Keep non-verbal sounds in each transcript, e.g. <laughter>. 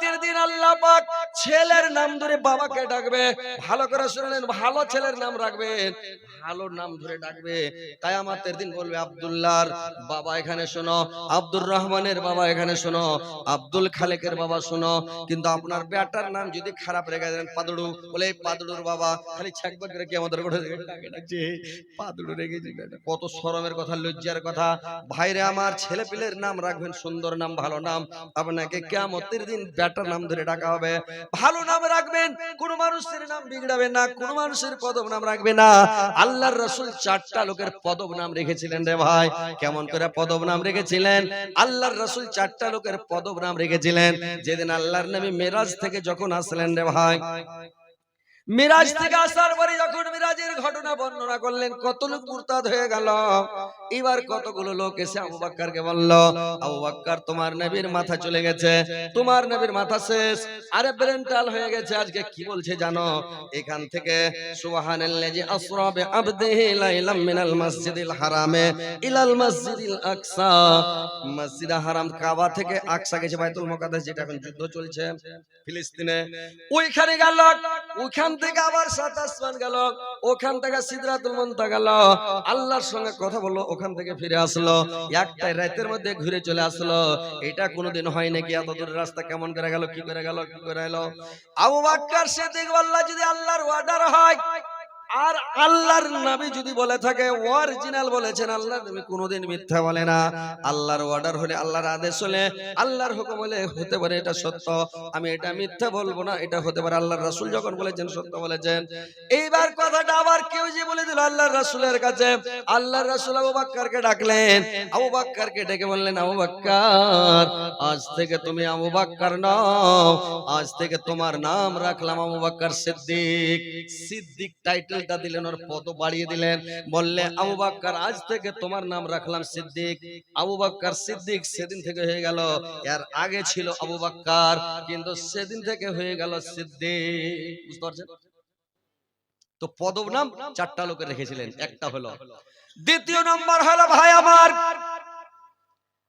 কেয়ামতের দিন আল্লাহ পাক ছেলের নাম ধরে বাবাকে ডাকবে, ভালো করে শুনলেন ভালো ছেলের নাম রাখবেন, ভালো নাম ধরে ডাকবে। কায়ামাতের দিন বলবে, আব্দুল্লাহর বাবা এখানে শোনো, আব্দুর রহমানের বাবা এখানে শোনো, আব্দুল খালেকের বাবা শোনো, কিন্তু আপনার বেটার নাম যদি খারাপ রেখে দেন, পাদুড়ু, বলে এই পাদুড়ুর বাবা, খালি ছাকবা করে আমাদের পাদুড়ু রেখেছি কত শরমের কথা, লজ্জার কথা। ভাইরে আমার ছেলে পিলের নাম রাখবেন, সুন্দর নাম, ভালো নাম। আপনাকে কেমতের দিন বেটার নাম ধরে ডাকা হবে। ভালো নাম রাখবেন, কোন মানুষের নাম বিগড়াবে না, কোন মানুষের পদব নাম রাখবে না। আল্লাহর রসুল চারটা লোকের পদব নাম রেখেছিলেন রে ভাই। কেমন করে পদব নাম রেখেছিলেন? আল্লাহর রসুল চারটা লোকের পদব নাম রেখেছিলেন। যেদিন আল্লাহর নামে মেরাজ থেকে যখন আসলেন রে ভাই, মিরাজ থেকে আসার পরে ঘটনা বর্ণনা করলেন, কত লোক মুরতাদ হয়ে গেল। এবার কতগুলো লোক এসে আবু বাক্কারকে বলল, আবু বাক্কার, তোমার নবীর মাথা চলে গেছে, তোমার নবীর মাথা শেষ, আরে ব্রেনটাল হয়ে গেছে, আজকে কি বলছে জানো? এখান থেকে সুবহানাল্লাজি আসরা বিআবদিহি লাইলাম মিনাল মাসজিদিল হারামে, ইলাল মাসজিদিল আকসা। মসজিদ হারাম কাবা থেকে আকসা গেছে, বাইতুল মুকাদ্দাস যেটা এখন যুদ্ধ চলছে ফিলিস্তিনে। ওইখানে গেল ওখান থেকে আবার সাত আসমান গেল, ওখান থেকে সিদরাতুল মুনতা গেল। আল্লাহর সঙ্গে কথা বলল, ওখান থেকে ফিরে আসলো। একটাই রাতের মধ্যে ঘুরে চলে আসলো। এটা কোনোদিন হয় নাকি? এত দূর রাস্তা কেমন করে গেল, কি করে গেল, কি করে এলো? আবু বাক্কার আল্লাহ যদি আল্লাহর অর্ডার হয় আর আল্লাহর নবী যদি বলে থাকে অরিজিনাল বলেছেন আল্লাহ নবী কোনোদিন মিথ্যা বলে না। আল্লাহর অর্ডার হলে আল্লাহর আদেশ হলে আল্লাহর হুকুম হলে হতে পারে এটা সত্য। আমি এটা মিথ্যা বলব না, এটা হতে পারে আল্লাহর রাসূল যখন বলেছেন, সত্য বলেছেন। এইবার কথাটা আবার কেউ যে বলে দিল আল্লাহর রাসূলের কাছে, আল্লাহর রাসূল আবু বাক্কারকে ডাকলেন। আবু বাক্কারকে ডেকে বললেন, আবু বাক্কার, আজ থেকে তুমি আবু বাক্কার নাও। আজ থেকে তোমার নাম রাখলাম আবু বাক্কার সিদ্দিক। সিদ্দিক টাইটেলটা দিলেন, ওর পদ বাড়িয়ে দিলেন। বললে, আবু বাক্কার, আজ থেকে তোমার নাম রাখলাম সিদ্দিক। আবু বাক্কার সিদ্দিক সেদিন থেকে হয়ে গেল, এর আগে ছিল আবু বাক্কার, কিন্তু সেদিন থেকে হয়ে গেল সিদ্দিক। বুঝতে পারছেন? তো পদব নাম চারটা লোকে রেখেছিলেন, একটা হলো। দ্বিতীয় নাম্বার হলো ভাই আমার।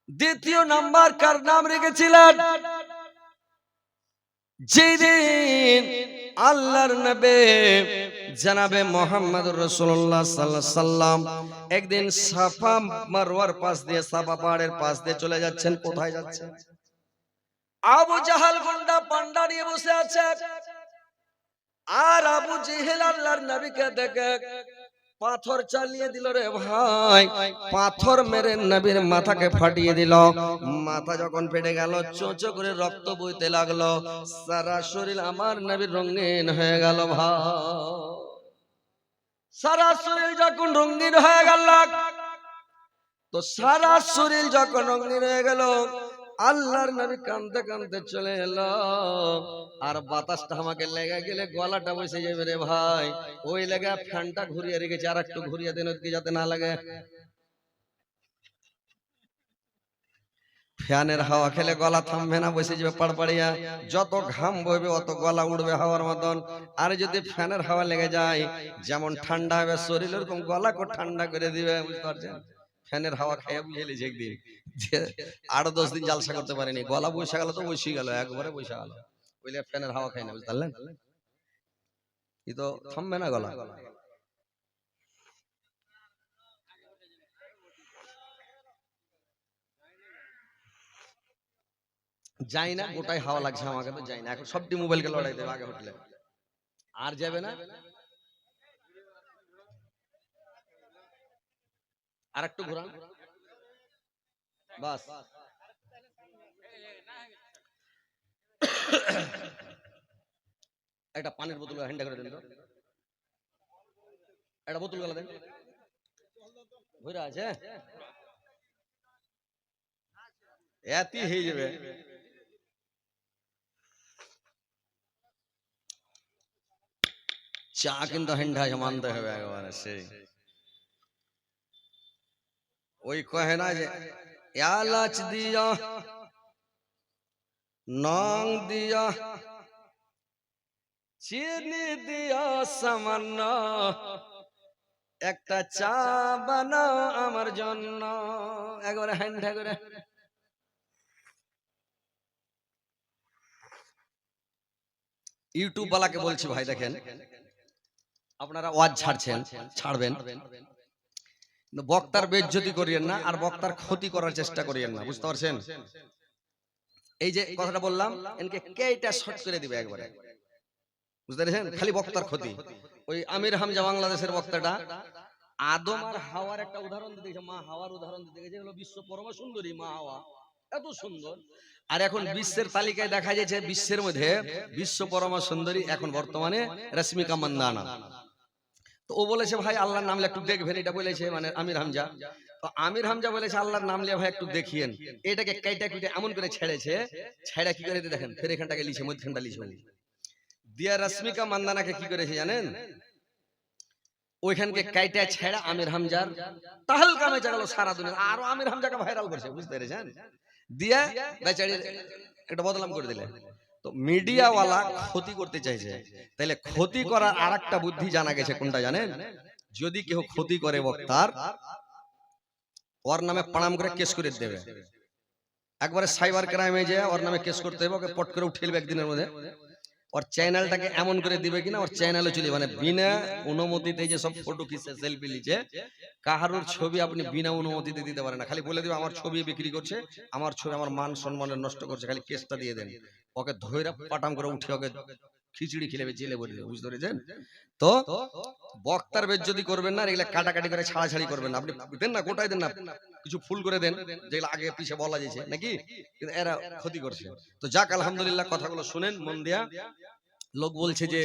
দ্বিতীয় নাম্বার কার নাম রেখেছিলেন? যেদিন আল্লাহর নবে জানাবে মোহাম্মদ রসুল্লাহ সাল্লাম একদিন সাফা মারোয়ার পাশ দিয়ে, সাফা পাহাড়ের পাশ দিয়ে চলে যাচ্ছেন। কোথায় যাচ্ছেন? আবু জাহাল গুন্ডা পান্ডা নিয়ে বসে আছে। আর আবু জেহেল আল্লাহর নবীকে দেখে পাথর চালিয়ে দিল রে ভাই। পাথর মেরে নবীর মাথাকে ফাটিয়ে দিল। মাথা যখন ফেটে গেল চোচো করে রক্ত বইতে লাগল। সারা শরীর আমার নবীর রঙিন হয়ে গেল ভাই। সারা শরীর যখন রঙিন হয়ে গেল, তো সারা শরীর যখন রঙিন হয়ে গেল আল্লাহর নবী কানতে কানতে চলে এলো। আর বাতাসটা আমাকে লেগে গেলে গলাটা বসে যাবে রে ভাই। ওই লেগে ফ্যানটা ঘুরিয়ে রেখেছে, আর একটু ঘুরিয়ে দেন ওদিকে যাতে না লাগে। ফ্যানের হাওয়া খেলে গলা থামবে না, বসে যাবে পাড়পাড়িয়া। যত ঘাম বইবে, অত গলা উড়বে হাওয়ার মতন। আর যদি ফ্যানের হাওয়া লেগে যায়, যেমন ঠান্ডা হবে শরীর ওরকম গলাকে ঠান্ডা করে দিবে, বুঝতে পারছেন? ফ্যানের হাওয়া খেয়ে বুঝে একদিন যে আট দশ দিন জালসা করতে পারিনি গলা বসে গেল তো বসে গেল একবারে বসে গেল। বুঝলে ফ্যানের হাওয়া খাই না বুঝতে পারলেন? ই তো থামবে না গলা। যাই না গোটাই হাওয়া লাগছে আমাকে তো যাই না। এখন সবটি মোবাইলকে লড়াই দেবে আগে হোটেলে। আর যাবে না? আর একটু ঘোরান। বাস। <coughs> একটা পানির বোতল হ্যান্ডা করে দেন তো। একটা বোতল গেলা দেন। ভরে আছে এতই হয়ে যাবে। চা কিন্তু হ্যান্ডা মানতে হবে একেবারে সেই। ওই কহে না যে, এলাচ দিয়া, নং দিয়া, চিনি দিয়া সামান্য, একটা চা বানাও আমার জন্য। একবারে হ্যান্ডা করে। ইউটিউব বালাকে বলছি ভাই দেখেন, আপনারা ওয়াজ ছাড়ছেন, ছাড়বেন। বক্তার বেজ্জতি করিয়েন না আর বক্তার ক্ষতি করার চেষ্টা করিয়েন না বুঝতে পারছেন? এই যে কথাটা বললাম এনকে কেটা শর্ট করে দিবে একবারে? বুঝতে পেরেছেন? খালি বক্তার ক্ষতি। ওই আমির হামজা বাংলাদেশের বক্তাটা আদম আর হাওয়ার একটা উদাহরণ দিতে মা হাওয়ার উদাহরণ দিতে গেছে হলো বিশ্ব পরমা সুন্দরী মা হাওয়া। এত সুন্দর। আর এখন বিশ্বের তালিকায় দেখা যাচ্ছে বিশ্বের মধ্যে বিশ্ব পরমা সুন্দরী এখন বর্তমানে রশ্মিকা মান্দানা। তো ও বলেছে, ভাই, আল্লাহর নাম একটু দেখবেন। এটা বলেছে মানে আমির হামজা। তো আমির হামজা বলেছে, আল্লাহর নাম লিয়ে ভাই একটু দেখিয়েন। এটাকে কাইটা কুইটা এমন করে ছেড়েছে, ছেড়ে কি করে দেখেন, ফের এখানটাকে লিছে মধ্যখানটা লিছে দিয়া রশ্মিকা মান্দানাকে কি করেছে জানেন? ওইখানকে কাইটা ছেড়া আমির হামজার তাহল কামে গেল সারা দুনিয়া আরও আমির হামজাকে ভাইরাল করছে, বুঝতে পেরেছেন? দিয়ে বেচারি একটা বদলাম করে দিলে। তো মিডিয়াওয়ালা ক্ষতি করতে চাইছে। তাহলে ক্ষতি করার আর একটা বুদ্ধি জানা গেছে কোনটা জানেন? যদি কেউ ক্ষতি করে বক্তার ওর নামে পাড়াম করে কেস করে দেবে। একবারে সাইবার ক্রাইমে যে ওর নামে কেস করতে হবে ওকে পট করে উঠেলবে একদিনের মধ্যে। ওর চ্যানেলটাকে এমন করে দিবে কিনা ওর চ্যানেলে চলে মানে বিনা অনুমতিতে যে সব ফটো খিচে সেলফি লিচে কাহারুর ছবি আপনি বিনা অনুমতিতে দিতে পারেন না। খালি বলে দিবে আমার ছবি বিক্রি করছে আমার ছবি আমার মান সম্মানের নষ্ট করছে খালি কেসটা দিয়ে দেন ওকে ধৈরা পাটাম করে উঠে ওকে খিচুড়ি খেলেবে জেলে বলে বুঝতে পেরেছেন? তো বক্তার বেজ্জতি করবেন না এগুলা কাটাকাটি করে ছাড়াছাড়ি করবেন না। আপনি দেন না গোটাই দেন না। কিছু ফুল করে দেন যেগুলো আগে পিছে বলা যাচ্ছে নাকি? কিন্তু এরা ক্ষতি করছে। তো যাক আলহামদুলিল্লাহ কথাগুলো শুনেন মন দিয়া। লোক বলছে যে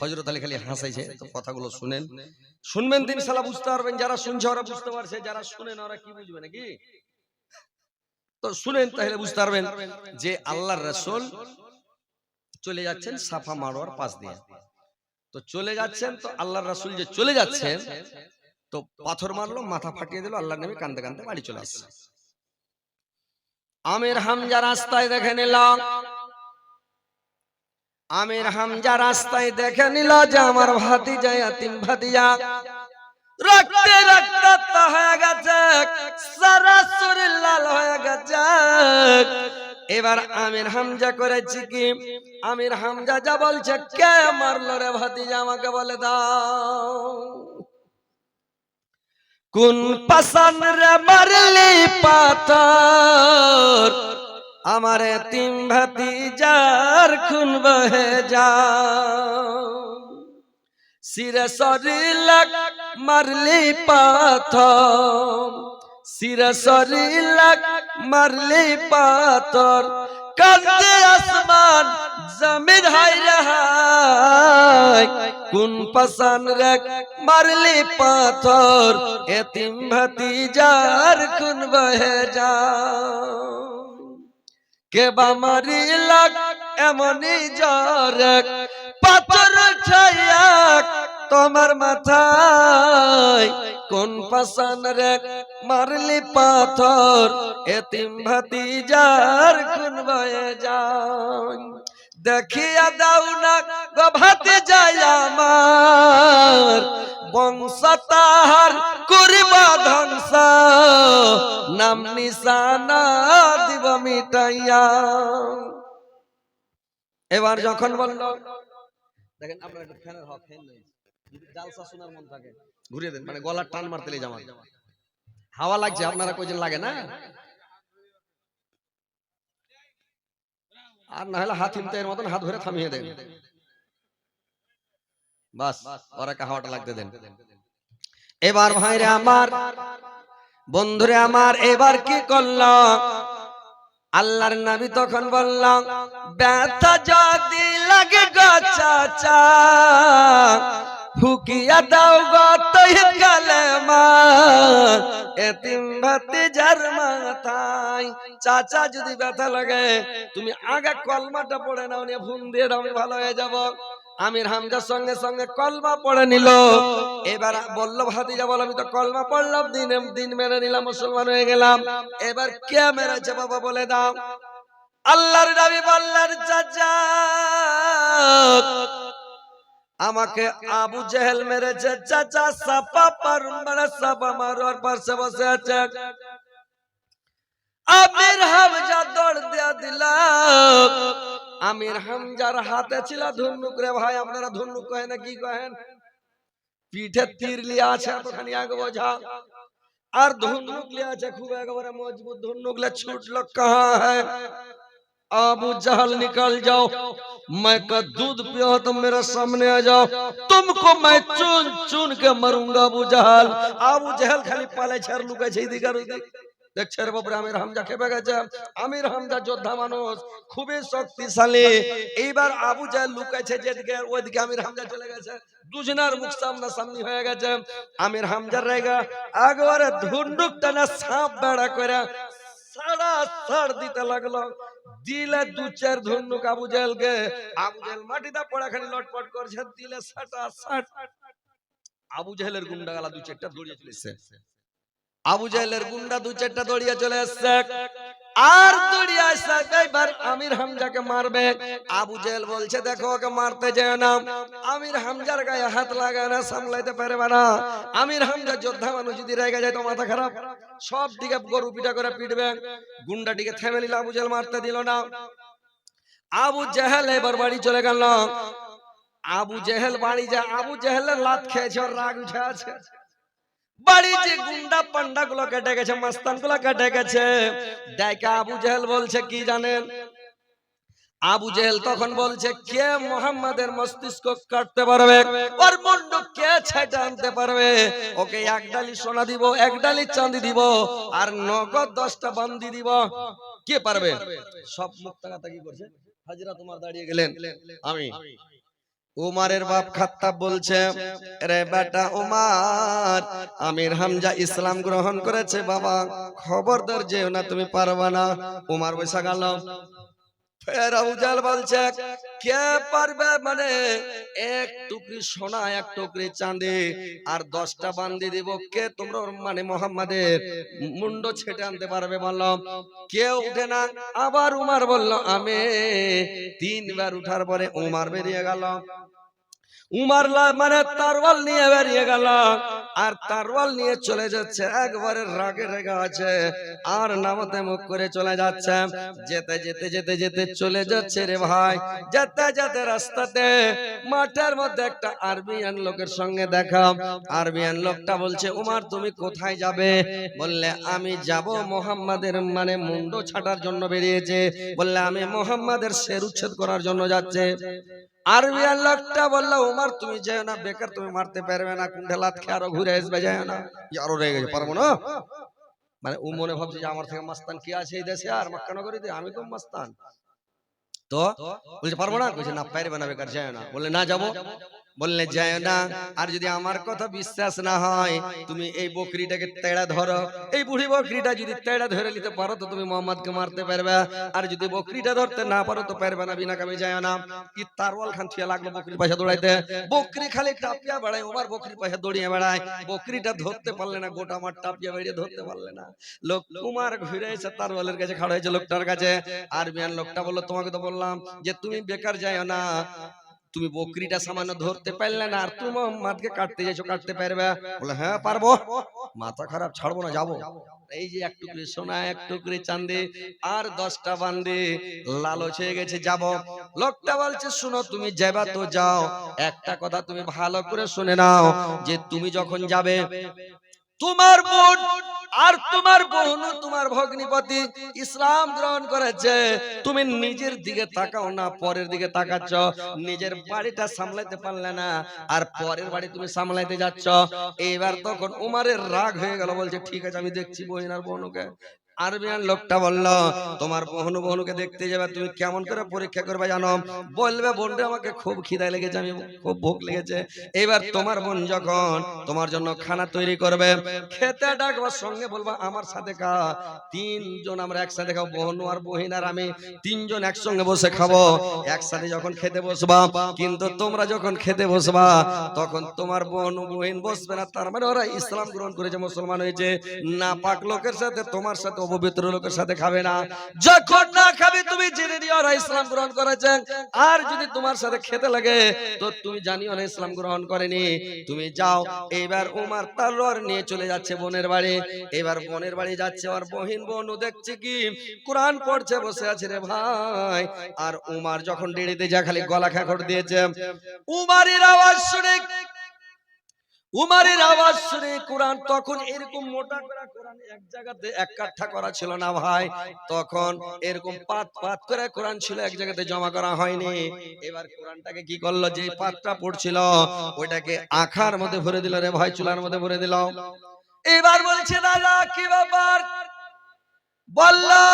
হজরত আলী খালি হাসাইছে তো কথাগুলো শুনেন। শুনবেন তিন সালা বুঝতে পারবেন যারা শুনছে ওরা বুঝতে পারছে। যারা শুনেন ওরা কি বুঝবে নাকি? তো শুনেন তাহলে বুঝতে পারবেন যে আল্লাহর রাসূল চলে যাচ্ছেন সাফা মারোয়ার পাশ দিয়ে। তো চলে যাচ্ছেন তো আল্লাহর রাসূল যে চলে যাচ্ছেন তো পাথর মারলো মাথা ফাটিয়ে দিল আল্লাহর নবী কান্দতে কান্দতে বাড়ি চলে আসছে। আমির হামজা রাস্তায় দেখে নিলাম আমির হামজা রাস্তায় দেখে নিল যে আমার ভাতিজা ইয়াতিম ভাতিজা। রক্তে রক্তাক্ত হয়ে গেছে সারা শরীর লাল হয়ে গেছে। এবার আমির হামজা করেছি কি? আমির হামজা যা বলছে, কে মারলো রে ভাতিজা, আমাকে বলে দাও। কোন পাসান রে মারলি পাথর? আমার তিন ভাতিজার খুন বহে যা সিরে শরীর মারলি পাথর। সিরে শরীর মারলি পাথর। কান্দে আসমান, জমিন হাই রাহাই কোন পাসান রে মারলি পাথর? এতিম ভাতিজার খুন বহে যা কে বা মারিলা এমনই জ্বর পাথর ছায়া তোমার মাথায়। কোন পাসান রে মারলি পাথর? এতিম ভাতিজার খুন বয়ে যায়। দেখিয়া দাও না গো ভাতে যায় আমার। বংশ তাহার করিবা ধ্বংস। নাম নিশানা দিব মিটাইয়া। এবার যখন বলল দেখেন আপনার একটু ফ্যানের হক ফ্যান নেই। জালসা শোনার মন থাকে ঘুরিয়ে দেন মানে গলার টান মারতে লেগে জামা হাওয়া লাগছে আপনারা কইছেন লাগে না? আর না হলে হাত হিমতে এর মতন হাত ধরে থামিয়ে দেন। বাস ওরা হাওয়াটা লাগতে দেন। এবার ভাইরে আমার বন্ধুরে আমার এবার কি করলাম আল্লাহর নবী তখন বললাম, ব্যথা যদি লাগে গো চাচা, ফুকিয়া দাও গো তৈ কালেমা। এতিম ভাতি যার মাথায়, চাচা যদি ব্যথা লাগে, তুমি আগে কলমাটা পড়ে নাও, নিয়ে ফোন দিয়ে দাও, আমি ভালো হয়ে যাব। আমির হামজার সঙ্গে সঙ্গে কলমা পড়ে নিল। এবার বলল, ভাতিজা, বল, আমি তো কলমা পড়লাম, দিন দিন মেনে নিলাম, মুসলমান হয়ে গেলাম। এবার কে মেরেছে বাবা বলে দাও। আল্লাহর নবী বললেন চাচা আমাকে আবু জেহেল মেরেছে, চাচা সাপা পার সাপা মারোয়ার পাশে বসে আছে আমির হামজা দৌড় দিয়া দিলাম আমির হামজার হাতে ছিল ধুনুক রে ভাই আপনারা ধুনুক কহেন না কি কহেন পিঠে তীর লিয়ে আছে এতখানি আগে বোঝা আর ধুনুক লিয়ে আছে খুব একেবারে মজবুত ধুনুক লিয়ে ছুটলো কাহা হ্যায় अबू जहल निकल जाओ मैं का दूध पियो तुम मेरे सामने आ जाओ तुमको मैं चुन चुन के मरूंगा अबू जहल আবু জেহেল খালি পালে ছাড় লুকাইছে এদিকে আর ওদিক দেখছে রে বাপরে আমির হামজা খেপে গেছে। আমির হামজা যোদ্ধা মানুষ খুবই শক্তিশালী। এইবার আবু জাহেল লুকাইছে যেদিকে ওইদিকে আমির হামজা চলে গেছে। দুজনার মুখ সামনা সামনি হয়ে গেছে। আমির হামজার রেগা একবারে ধুন্ডুক টানা সাপ বেড়া করে সাড়া সাড় দিতে লাগল। দিলে দু চার ধনুক আবু জাহেলকে। আবু জাহেল মাটিতে পড়া খালি লটপট করছে দিলে সাটা সাট। আবু জাহেলের গুন্ডা গালা দু চারটা দৌড়িয়ে চলে এসছে আবু জাহেলের গুন্ডা দু চারটা দৌড়িয়ে চলে আসছে। আর দৌড়িয়ে আসছে। এবার আমির হামজাকে মারবে। আবু জাহেল বলছে দেখো ওকে মারতে যেও না। আমির হামজার গায়ে হাত লাগায় না সামলাইতে পারবে না। আমির হামজা যোদ্ধা মানুষ যদি রেগে যায় তো মাথা খারাপ। সব দিকে গরু পিটা করে পিটবে। গুন্ডাটিকে থেমে নিল আবু জাহেল মারতে দিল না। আবু জাহেল এবার বাড়ি চলে গেল। আবু জেহেল বাড়ি যা আবু জেহেলের লাত খেয়েছে ওর রাগ উঠে আছে। বাড়ি যে গুন্ডা পান্ডা গুলো কেটে গেছে মাস্তানগুলো কেটে গেছে। দেখে আবু জেহেল বলছে, কি জানেন? আবু জেহেল তখন বলছে, কে মোহাম্মদের মস্তিষ্ক কাটতে পারবে? ওর মুন্ড কে ছেটে আনতে পারবে? ওকে এক ডালি সোনা দিব, এক ডালি চাঁদি দিব, আর নগদ দশটা বান্দি দিব। কে পারবে? সব মুক্তাগাতা কি করছে? হাজিরা তোমার দাঁড়িয়ে গেলেন। আমি। উমারের বাপ খাত্তাব বলছে, রে বেটা উমার, আমির হামজা ইসলাম গ্রহণ করেছে বাবা। খবরদার যেও না, তুমি পারবা না। উমার বৈশা গেল। ফের উজাল বলছে, কে পারবে মানে এক টুকরি সোনা, এক টুকরি চাঁদি, আর দশটা বান্দি দিব? কে তোমরা মানে মোহাম্মদের মুন্ড ছেটে আনতে পারবে? বললাম কেউ উঠে না। আবার উমার বলল, আমি তিনবার উঠার পরে উমার বেরিয়ে গেল। উমার লা- মানে তারওয়াল নিয়ে বেরিয়ে গেল আর তারওয়াল নিয়ে চলে যাচ্ছে, একবারে রাগে রেগে আছে। আর নামতে মুখ করে চলে যাচ্ছে। যেতে যেতে যেতে যেতে চলে যাচ্ছে রে ভাই। যেতে যেতে রাস্তাতে মাঠের মধ্যে একটা আরবিয়ান লোকের সঙ্গে দেখা। আরবিয়ান লোকটা বলছে, উমার, তুমি কোথায় যাবে? বললে, আমি যাব মোহাম্মদের মানে মুন্ড ছাটার জন্য বেরিয়েছে। বললে, আমি মোহাম্মদের শের উচ্ছেদ করার জন্য যাচ্ছে। আরবিয়ান লোকটা বলল, উমার, তুমি যেও না, বেকার তুমি মারতে পারবে না কুণ্ডালাত খেয়ে আরও ঘুরে আসবে যায় না। আরও রেগে গেছে, পারব না? মানে ও মনে ভাবছে যে আমার থেকে মাস্তান কি আছে এই দেশে? আর মাক্কানো করে আমি তো মাস্তান। তো বলছে, পারব না? বলছে না, পারবে না, বেকার যায় না। বললে, না, যাব। বললে যায় না। আর যদি আমার কথা বিশ্বাস না হয় তুমি এই বকরিটাকে তেড়া ধরো। এই বুড়ি বকরিটা যদি তেড়া ধরে নিতে পারো তো তুমি মোহাম্মদকে মারতে পারবে। আর যদি বকরিটা ধরতে না পারো তো পারবে না বিনা কামে যায় না। কি তারওয়াল খান থিয়া লাগল বকরির পাশে দৌড়াইতে। বকরি খালি টাপিয়া বেড়ায় ওমার বকরির পাশে দৌড়িয়ে বেড়ায়। বকরিটা ধরতে পারলে না গোটা মাঠ টাপিয়া বেরিয়ে ধরতে পারলে না। লোক কুমার ঘুরে এসে তারওয়ালের কাছে খাড়া হয়েছে লোকটার কাছে। আর বিয়ান লোকটা বলল তোমাকে তো বললাম যে তুমি বেকার যায় না। তুমি বকরিটা সামান্য ধরতে পারলে না আর তুমি মাঠকে কাটতে যাইছো কাটতে পারবে। বলে হ্যাঁ পারব। মাথা খারাপ ছাড়বো না যাব। এই যে এক টুকরি সোনা এক টুকরি চাঁদে আর দশটা বান্দে লালচ হয়ে গেছে যাব। লোকটা বলছে শুনো তুমি যাবা তো যাও। একটা কথা তুমি ভালো করে শুনে নাও যে তুমি যখন যাবে তোমার বোন আর তোমার বোন, তোমার ভগ্নিপতি ইসলাম গ্রহণ করেছে। তুমি নিজের দিকে তাকাও না, পরের দিকে তাকাচ্ছ। নিজের বাড়িটা সামলাইতে পারলে না, আর পরের বাড়ি তুমি সামলাইতে যাচ্ছ। এবার তখন উমারের রাগ হয়ে গেল, বলছে, ঠিক আছে, আমি দেখছি বহিন বোনকে আরবিয়ান লোকটা বলল, তোমার বহনু বহনুকে দেখতে যাবে, তুমি কেমন করে পরীক্ষা করবে জানো? বলবে বোনটা আমাকে খুব খিদায় লেগেছে, আমি খুব ভোগ লেগেছে। এবার তোমার বোন যখন তোমার জন্য খানা তৈরি করবে, খেতে ডাকবার সঙ্গে বলবা, আমার সাথে খা। তিনজন আমরা একসাথে খাব বোন আর বহিন আর আমি তিনজন একসঙ্গে বসে খাব। একসাথে যখন খেতে বসবা, কিন্তু তোমরা যখন খেতে বসবা, তখন তোমার বোন বহিন বসবে না। তার মানে ওরা ইসলাম গ্রহণ করেছে, মুসলমান হয়েছে। না পাক লোকের সাথে, তোমার সাথে অপবিত্র লোকের সাথে খাবে না। যখন না খাবে, তুমি জেনে নিও ওরা ইসলাম গ্রহণ করেছে আর যদি তোমার সাথে খেতে লাগে, তো তুমি জানিও না ইসলাম গ্রহণ করেনি। তুমি যাও এবার উমার তালোয়ার নিয়ে চলে যাচ্ছে বোনের বাড়ি। এবার বোনের বাড়ি যাচ্ছে আর বহিন বোনও দেখছে কি? কোরআন পড়ছে, বসে আছে রে ভাই। আর উমার যখন ডেড়িতে যা খালি গলা খাখড় দিয়েছে। উমারের আওয়াজ শুনে উমারের আওয়াজ শুনে কোরআন তখন এরকম মোটা করে, কোরআন এক জায়গাতে এক কাঠা করা ছিল না ভাই। তখন এরকম পাত পাত করে কোরআন ছিল, এক জায়গাতে জমা করা হয়নি। এবার কোরআনটাকে কি করল? যে পাতটা পড়ছিল, ওইটাকে আখার মধ্যে ভরে দিল রে ভাই, চুলার মধ্যে ভরে দিল। এবার বলছে, দাদা, কি ব্যাপার? বল্লা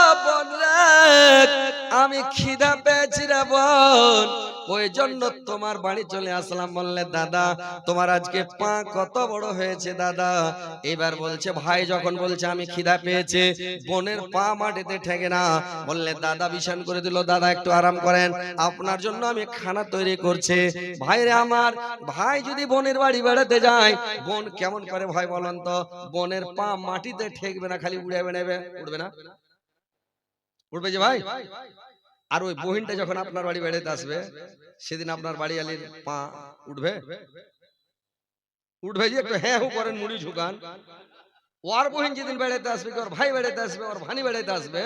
রে আমি খিদা পেয়েছি রে বোন। ওই জন্য তোমার বাড়ি চলে আসলাম বললে, দাদা, তোমার আজকে পা কত বড় হয়েছে, দাদা? এবার বলছে, ভাই যখন বলছে, আমি খিদা পেয়েছে, বোনের পা মাটিতে ঠেকে না। বললে, দাদা বিছান করে দিল, দাদা একটু আরাম করেন, আপনার জন্য আমি খানা তৈরি করছে। ভাইরে আমার, ভাই যদি বোনের বাড়ি বেড়াতে যায়, বোন কেমন করে ভাই বলেন তো? বোনের পা মাটিতে ঠেকবে না, খালি উড়ে বেড়াবে উঠবে না? উঠবে যে ভাই? আর ওই বহিনটা যখন আপনার বাড়ি বেড়াতে আসবে সেদিন আপনার বাড়ি আলির পা উঠবে উঠবে যে একটু হ্যাঁ হু করেন মুড়ি ঝুকান ওর বহিন যেদিন বেড়াতে আসবে কি ওর ভাই বেড়াতে আসবে ওর ভানি বেড়াতে আসবে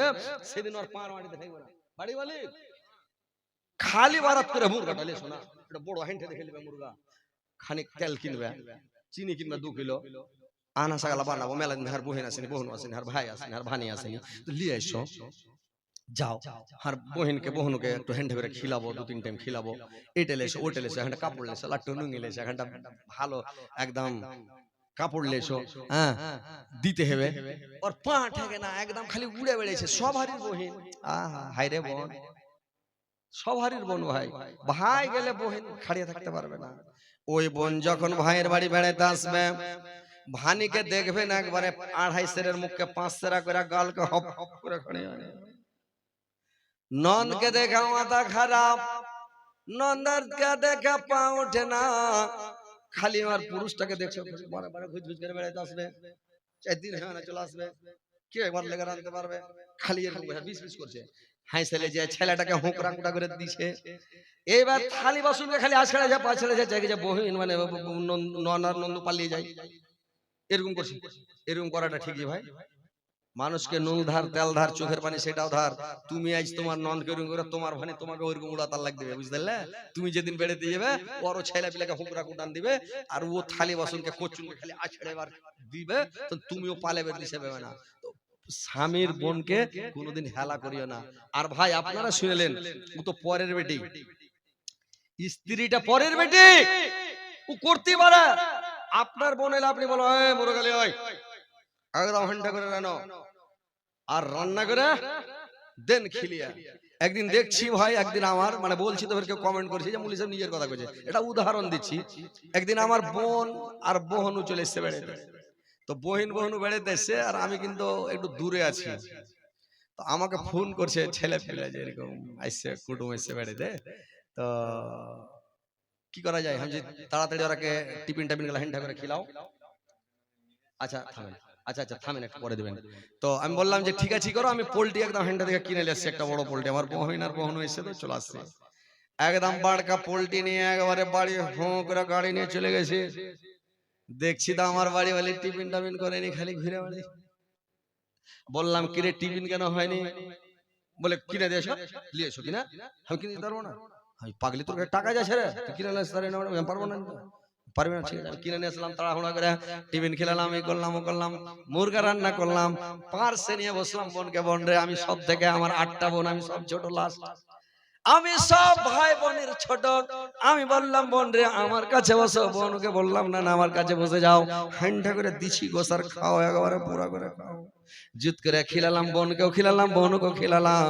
সেদিন ওর পা মাটিতে ঠেকবে না বাড়ি বলি খালি বারাত করে মুরগা ডালে শোনা এটা বড় হাইন্টে দেখে নেবে মুরগা খানিক তেল কিনবে চিনি কিনবে দু কিলো আনা সাগালা বানাবো মেলা দিন হার বহিন আসেনি বহুন আসেনি হার ভাই আসেনি হার ভানি আসেনি তো লিয়ে এসো যাও আর বহিনকে, বহনুকে একটু হ্যান্ডে করে খিলাবো দু তিন টাইম খিলাবো। এটা লেসো ওটা লেসো এখানটা কাপড় লেসো লাট্টু নুঙ্গি লেসো, এখানটা ভালো, একদম কাপড় লেসো হ্যাঁ দিতে হবে। ওর পা ঠেকে না, একদম খালি উড়ে বেড়েছে সব হারির বহিন। আহা হাই রে বোন। সব হারির বোন ভাই ভাই গেলে বহিন খাড়িয়ে থাকতে পারবে না। ওই বোন যখন ভাইয়ের বাড়ি বেড়াতে আসবে, ভানিকে দেখবেন একবারে আড়াই সেরের মুখকে পাঁচ সেরা করে গালকে হপ হপ করে খাড়িয়ে আনে নন্দকে দেখা মাথা খারাপ নন্দারকে দেখা পা ওঠে না। খালি আমার পুরুষটাকে দেখছ বারে বারে ঘুজ ঘুজ করে বেড়াইতে আসবে। চার দিন হ্যাঁ না চলে আসবে। কে একবার লেগে আনতে পারবে। খালি এরকম বিষ বিষ করছে। হাইসেলে যে ছেলেটাকে হোঁকরা কুটা করে দিছে। এইবার থালি বাসনকে খালি আছড়ে যায় পাছড়ে যায় জায়গায় যে বহিন মানে ননার নন্দু পালিয়ে যায়। এরকম করছে। এরকম করাটা ঠিক ঠিকই ভাই? মানুষকে নুন ধার তেল ধার চোখের পানি সেটাও ধার। তুমি আজ তোমার নন কেরুম করে তোমার ভানি তোমাকে ওইরকম উড়াতার লাগ দিবে বুঝতে তুমি যেদিন বেড়ে দিয়ে যাবে ওরও ছেলে পিলাকে হুকরা কুটান দিবে আর ও থালি বাসনকে কচুনকে খালি আছড়ে দিবে তো তুমিও পালে বের দিছে না স্বামীর বোনকে কোনোদিন হেলা করিও না। আর ভাই আপনারা শুনেলেন ও তো পরের বেটি। স্ত্রীটা পরের বেটি। ও করতে পারে। আপনার বোন এলে আপনি বলো মুরগালি ওই একদম ঘণ্টা করে রানো আর রান্না করে দেন খিলিয়া। একদিন দেখছি ভাই একদিন আমার মানে বলছি তো কেউ কমেন্ট করছে যে মুলি সাহেব নিজের কথা কইছে এটা উদাহরণ দিচ্ছি। একদিন আমার বোন আর বোহনু চলে এসছে বেড়াতে। তো বহিন বহনু বেড়াতে এসছে আর আমি কিন্তু একটু দূরে আছি। তো আমাকে ফোন করছে ছেলে ফেলে যে এরকম আসছে কুটুম এসছে বেড়াতে। তো কি করা যায়? আমি তাড়াতাড়ি ওরাকে টিফিন টাফিনগুলো হ্যান্ডা করে খিলাও। আচ্ছা থামেন। আচ্ছা আচ্ছা থামেন একটু পরে দেবেন। তো আমি বললাম যে, ঠিক আছে, করো, আমি পোল্ট্রি একদম হ্যান্ডা থেকে কিনে এসেছি, একটা বড় পোল্ট্রি। আমার আর বহন এসে তো, চলে আসছে। একদম বাড়কা পোল্ট্রি নিয়ে একবারে বাড়ি হোঁ করে গাড়ি নিয়ে চলে গেছে। দেখছি তো আমার বাড়ি বলে টিফিন টাফিন করেনি, খালি ঘুরে বাড়ি বললাম কিরে টিফিন কেন হয়নি? বলে, কিনে দিয়েছ লিয়েছো কিনা? আমি কিনে দিতে পারব না। পাগলি, তোর টাকা যাচ্ছে রে কিনে না পারব না। পারবি কিনে নিয়ে আসলাম, তাড়াহুড়া করে টিফিন খেলালাম এই করলাম, ও করলাম, মুরগা রান্না করলাম, পার্সে নিয়ে বসলাম বোনকে বোন রে আমি সব থেকে আমার আটটা বোন, আমি সব ছোট লাস্ট আমি সব ভাই বোনের ছোট। আমি বললাম বোন রে আমার কাছে বসো। বোনকে বললাম না না আমার কাছে বসে যাও। হান্ডা করে দিছি গোসার খাও একেবারে পুরা করে খাও। জুত করে খিলালাম বোনকেও খিলালাম বোনকেও খিলালাম।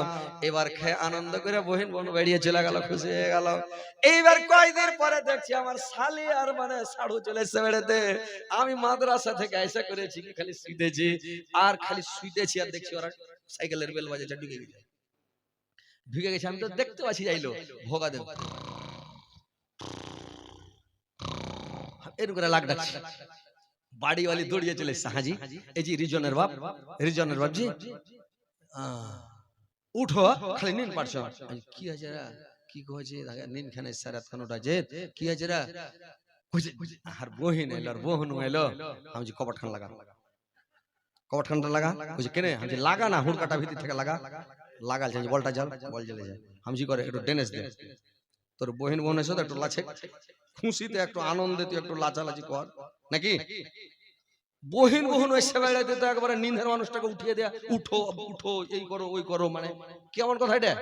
এবার খেয়ে আনন্দ করে বহিন বোন বেরিয়ে চলে গেল খুশি হয়ে গেল। এইবার কয়দিন পরে দেখছি আমার শালি আর মানে সাড়ু চলে এসে বেড়াতে। আমি মাদ্রাসা থেকে আইসা করেছি খালি শুইতেছি। আর খালি শুইতেছি আর দেখছি ওরা সাইকেলের বেল বাজেটা ঢুকে গেছে। ঢুকে গেছে, আমি তো দেখতে পাচ্ছি যাইলো। ভোগা দেব। এরকম করে লাগ ডাকছি। বাড়িওয়ালি দৌড়িয়ে চলে এসছে, হাজি। এই যে রিজনের বাপ, রিজনের বাপজি। উঠো, খালি নিন পারছ কি আছে রা? কি কইছে? নিন খানে সারাত খান ওটা যে কি আছে রা? কইছে আর বহিন এলো, আর বহন এলো। আমি যে কপাট খান লাগা কপাট খানটা লাগা? কইছে, কেনে? আমি লাগা না, হুড়কাটা ভিতর থেকে লাগা। লাগাল যে বলটা জাল, বল জ্বলে যায়। আমি জি করে, একটু ডেনেস দে। তোর বহিন বোন এসে তো একটু লাছে খুশিতে একটু আনন্দে তুই একটু লাচালাচি কর। নাকি? বহিন বহন এসে বেড়াইতে তো একবারে নিন্দের মানুষটাকে উঠিয়ে দেয়া। উঠো উঠো, এই করো, ওই করো মানে কেমন কথা এটা?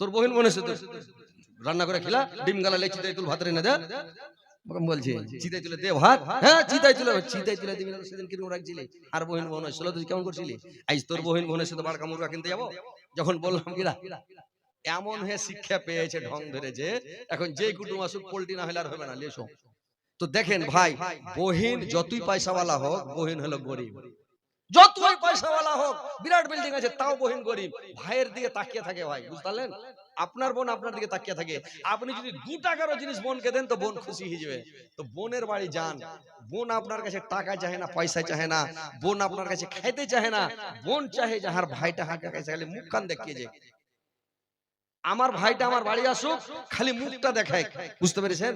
তোর বহিন বোন এসে তো রান্না করে খেলা, ডিম গালা, লেচি দেয় তুল ভাত রেনে দে। ওরকম বলছি চিতাই তুলে দে ভাত। হ্যাঁ চিতাই তুলে চিতাই তুলে দিবি না সেদিন কীরকম রাখছিলি? আর বহিন বোন তুই কেমন করছিলি? আজ তোর বহিন বোন এসে তো বাড়কা মুরগা কিনতে যাব? যখন বললাম কিরা এমন হে শিক্ষা পেয়েছে ঢং ধরেছে এখন যে কুটুম আসুক পোল্ট্রি না হলে আর হবে না লেসো তো দেখেন ভাই বহিন যতই পয়সাওয়ালা হোক বহিন হলো গরিব। যতই পয়সাওয়ালা হোক বিরাট বিল্ডিং আছে তাও বহিন গরিব। ভাইয়ের দিকে তাকিয়ে থাকে ভাই বুঝতে আপনার বোন আপনার দিকে তাকিয়ে থাকে। আপনি যদি দু টাকারও জিনিস বোনকে দেন, তো বোন খুশি হয়ে যাবে। তো বোনের বাড়ি যান। বোন আপনার কাছে টাকা চাহে না, পয়সা চাহে না। বোন আপনার কাছে খাইতে চাহে না। বোন চাহে যাহার ভাইটা হাঁকা কাছে খালি মুখ কান দেখিয়ে যে আমার ভাইটা আমার বাড়ি আসুক, খালি মুখটা দেখায় বুঝতে পেরেছেন?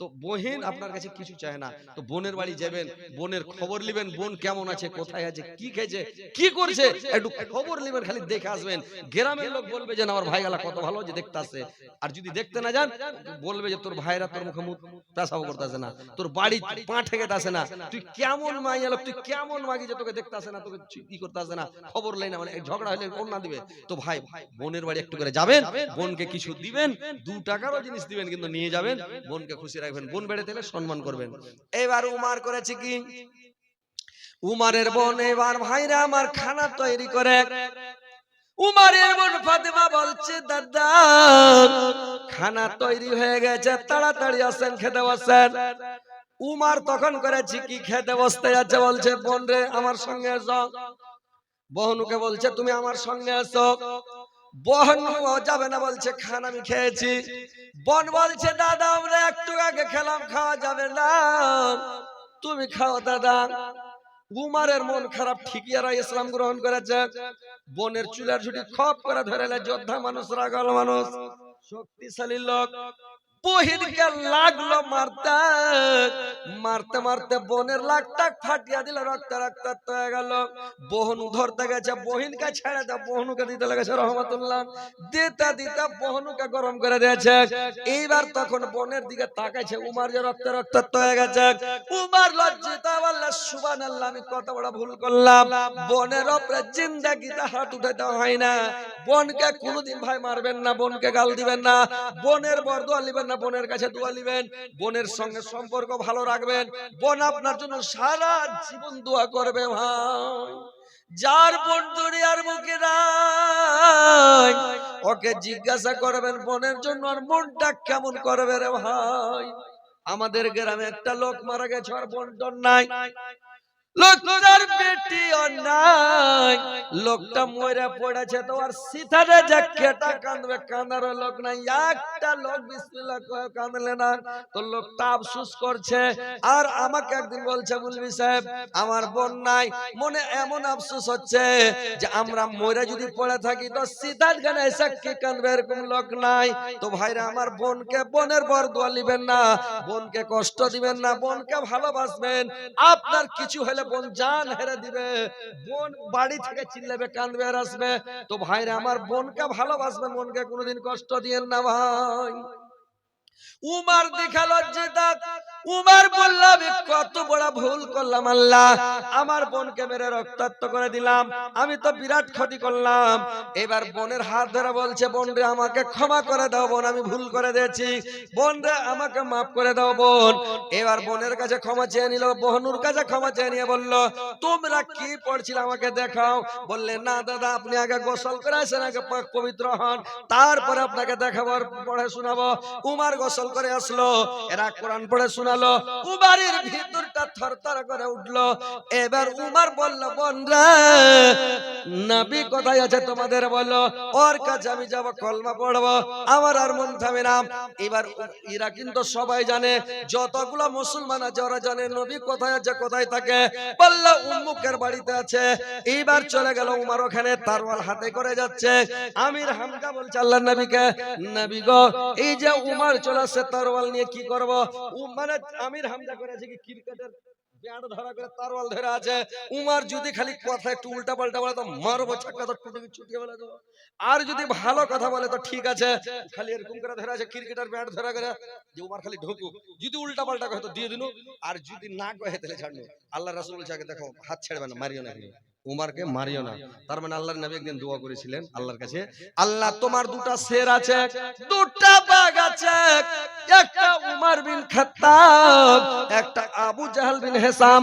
তো বহিন আপনার কাছে কিছু চায় না। তো বোনের বাড়ি যাবেন বোনের খবর নেবেন বোন কেমন আছে কোথায় আছে কি খেয়েছে কি করছে একটু খবর নেবেন খালি দেখে আসবেন। গ্রামের লোক বলবে যে আমার ভাই গালা কত ভালো যে দেখতে আসে আর যদি দেখতে না যান বলবে যে তোর ভাইরা তোর মুখে মুখ পেশাও করতে আসে না। তোর বাড়ি পা ঠেকে আসে না। তুই কেমন মাইয়া লোক তুই কেমন মাগি যে তোকে দেখতে আসে না তোকে কি করতে আসে না। খবর লাই না মানে ঝগড়া হলে ওর না দিবে তো ভাই বোনের বাড়ি একটু করে যাবেন বোনকে কিছু দিবেন দু টাকারও জিনিস দিবেন কিন্তু নিয়ে যাবেন বোনকে খুশি রাখবেন বোন বেড়ে দিলে সম্মান করবেন। এবার উমার করেছে কি? উমারের বোন এবার ভাইরা আমার খানা তৈরি করে। উমারের বোন ফাতেমা বলছে দাদা খানা তৈরি হয়ে গেছে তাড়াতাড়ি আসেন খেতে বসেন। উমার তখন করেছি কি খেতে বসতে যাচ্ছে বলছে বোন রে আমার সঙ্গে এসো। বহনুকে বলছে তুমি আমার সঙ্গে এসো। বহন যাবে না বলছে, খান আমি খেয়েছি। বন বলছে, দাদা, আমরা একটু আগে খেলাম, খাওয়া যাবে না। তুমি খাও, দাদা। উমারের মন খারাপ, ঠিকই আর ইসলাম গ্রহণ করেছে। বনের চুলের ঝুটি খপ করে ধরে যোদ্ধা মানুষ, রাগল মানুষ। শক্তিশালী লোক। বহিনকে লাগল মারতে। মারতে। মারতে বোনের লাখটা ফাটিয়া দিল রক্ত রক্তাক্ত হয়ে গেল। বহনু ধরতে গেছে বহিনকে ছেড়ে দে বহনুকে দিতে লেগেছে রহমতুল্লাহ। দিতে দিতে বহনুকে গরম করে দিয়েছে। এইবার তখন বোনের দিকে তাকাইছে উমার যে রক্ত রক্তাক্ত হয়ে গেছে। উমার লজ্জিত আল্লাহ সুবান আল্লাহ আমি কত বড় ভুল করলাম। বোনের ওপরে জিন্দাগিতে হাত উঠাতে হয় না। বোনকে কোনোদিন ভাই মারবেন না বোনকে গাল দিবেন না। বোনের বর দোয়া লিবেন না বোনের কাছে দোয়া লিবেন, বোনের সঙ্গে সম্পর্ক ভালো রাখবেন। বোন আপনার জন্য সারা জীবন দোয়া করবে ভাই। যার বোন দুনিয়ার মুখে নাই, ওকে জিজ্ঞাসা করবেন বোনের জন্য আর মনটা কেমন করবে রে ভাই। আমাদের গ্রামে একটা লোক মারা গেছে আর বোন নাই লোকটার বেটি নাই লোকটা মরে পড়েছে তো আর সিথারে যে কেটা কাঁদবে কাঁদার লোক নাই। একটা লোক বিসমিল্লাহ কয়ে কাঁদলে না। তো লোকটা আফসোস করছে। আর আমাকে একদিন বলছে বুলবি সাহেব, আমার বোন নাই। মনে এমন আফসোস হচ্ছে যে আমরা মরে যদি পড়ে থাকি তো সিথার গানে এসে কে কাঁদবে? এরকম লোক নাই। তো ভাইরা, আমার বোনকে বোনের বর দোয়া লিবেন না। বোনকে কষ্ট দিবেন না। বোনকে ভালোবাসবেন। আপনার কিছু হলে বোন জান হেরে দিবে। বোন বাড়ি থেকে চিল্লাবে, কাঁদবে আর আসবে। তো ভাইরা, আমার বোনকে ভালোবাসবে, মনকে কোনোদিন কষ্ট দিয়েন না ভাই। উমার দেখা লজ্জিত উমার বললাম কত বড় ভুল করলাম আল্লাহ। আমার বোনকে মেরে রক্তাক্ত করে দিলাম। আমি তো বিরাট ক্ষতি করলাম। এবার বোনের হাত ধরে বলছে বোন রে আমাকে ক্ষমা করে দাও বোন, আমি ভুল করে দিয়েছি। বোন রে আমাকে মাফ করে দাও বোন। এবার বোনের কাছে ক্ষমা চেয়ে নিল, বহনুর কাছে ক্ষমা চেয়ে নিয়ে বলল, তোমরা কি পড়ছিলে আমাকে দেখাও? বললে, না দাদা, আপনি আগে গোসল করে আসেন, আগে পাক পবিত্র হন। তারপরে আপনাকে দেখাবো পড়ে শোনাবো উমার গোসল করে আসলো, এরা কোরআন পড়ে শোনালো উমারের ভিতরটা থরথর করে উঠল। এবার উমার বলল বোনরা নবী কোথায় আছে তোমাদের বলল ওর কাছে আমি যাব, কলমা পড়ব, আমার আর মন থামে না। এবার এরা কিন্তু সবাই জানে, যতগুলো মুসলমান আছে, ওরা জানে নবী কোথায় আছে, কোথায় থাকে। বলল, উম্মুকের বাড়িতে আছে। এইবার চলে গেল উমার ওখানে তারওয়াল হাতে করে যাচ্ছে। আমির হামজা বলছে আল্লাহ নবীকে, নবী গো, এই যে উমার চলে আসছে তারওয়াল নিয়ে কি করব? উ- মানে আমির হামজা করেছে কি ক্রিকেটের ব্যাট ধরা করে তারওয়াল ধরে আছে। উমার যদি খালি কথা একটু উল্টা পাল্টা বলে তো মারবো চাক্কা তো বলে আর যদি ভালো কথা বলে তো ঠিক আছে। খালি এরকম করে ধরে আছে, ক্রিকেটার ব্যাট ধরা করে। যে উমার খালি ঢুকু। যদি উল্টা পাল্টা কহে তো দিয়ে দিন। আর যদি না কহে তাহলে ছাড়লো আল্লাহ রাসুল দেখো, হাত ছেড়বে না মারিও না। উমারকে মারিও না। তার মানে আল্লাহর নবী একদিন দোয়া করেছিলেন আল্লাহর কাছে। আল্লাহ তোমার দুটা শের আছে দুটা বাঘ আছে। একটা উমার বিন খাত্তাব একটা আবু জাহাল বিন হেসাম।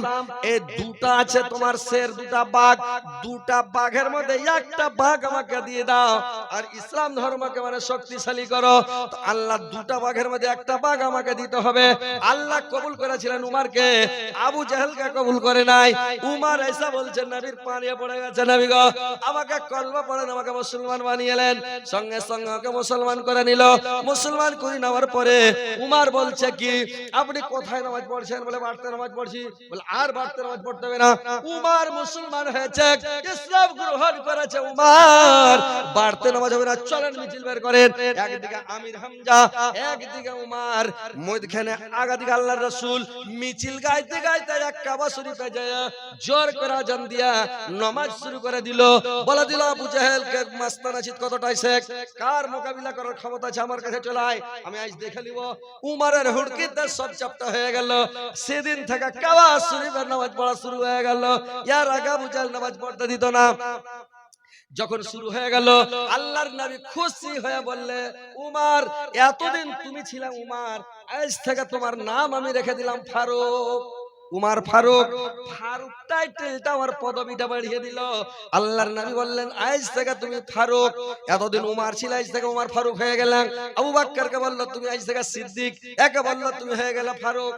এই দুটা আছে তোমার শের দুটা বাঘ। দুটা বাঘের মধ্যে একটা বাঘ আমাকে দিয়ে দাও। আর ইসলাম ধর্মকে মানে শক্তিশালী করো। তো আল্লাহ দুটা বাঘের মধ্যে একটা বাঘ আমাকে দিতে হবে। আল্লাহ কবুল করেছিলেন উমারকে। আবু জাহেলকে কবুল করে নাই। উমার এসা বলছেন নবীর পানিয়ে পড়ে গেছে নবী আমাকে কলমা পড়েন, আমাকে মুসলমান বানিয়েলেন সঙ্গে সঙ্গে ওকে মুসলমান করে নিল। মুসলমান করে নেওয়ার পরে উমার বলছে কি, আপনি কোথায় নামাজ পড়ছেন? বলে, বাড়তে নামাজ পড়ছি। বলে, আর বাড়তে নামাজ পড়তে হবে না। উমার মুসলমান হয়েছে, ইসলাম গ্রহণ করেছে উমার। বাড়তে নামাজ হবে না, চলেন মিছিল বের করেন। একদিকে আমির হামজা, একদিকে উমার। মধ্যখানে আগাদিকে আল্লাহর রাসূল। মিছিল গাইতে গাইতে এক কাবা শরীফে যায় জোর করে আজান দিয়া নামাজ শুরু করে দিল। বলে দিল, আবু জাহেল কে মাস্তানা চিত কতটাই শেখ? কার মোকাবিলা করার ক্ষমতা আছে আমার কাছে? চলে আয়, আমি আজ দেখে নিব। উমারের হুড়কিতে সব চাপটা হয়ে গেল। সেদিন থেকে কাবা শরীফের নামাজ পড়া শুরু হয়ে গেল। ইয়ার আগে আবু জাহেল নামাজ পড়তে দিত না। যখন শুরু হয়ে গেল, আল্লাহর নবী খুশি হয়ে বললে, উমার, এতদিন তুমি ছিলে উমার, আজ থেকে তোমার নাম আমি রেখে দিলাম ফারুক। উমার ফারুক ফারুক টাইটেলটা আমার পদবিটা বাড়িয়ে দিল। আল্লাহর নবী বললেন আজ থেকে তুমি ফারুক, এতদিন উমার ছিল আজ থেকে উমার ফারুক হয়ে গেলাম। আবু বাক্কারকে বলল, তুমি আজ থেকে সিদ্দিক। একে বলল, তুমি হয়ে গেলে ফারুক।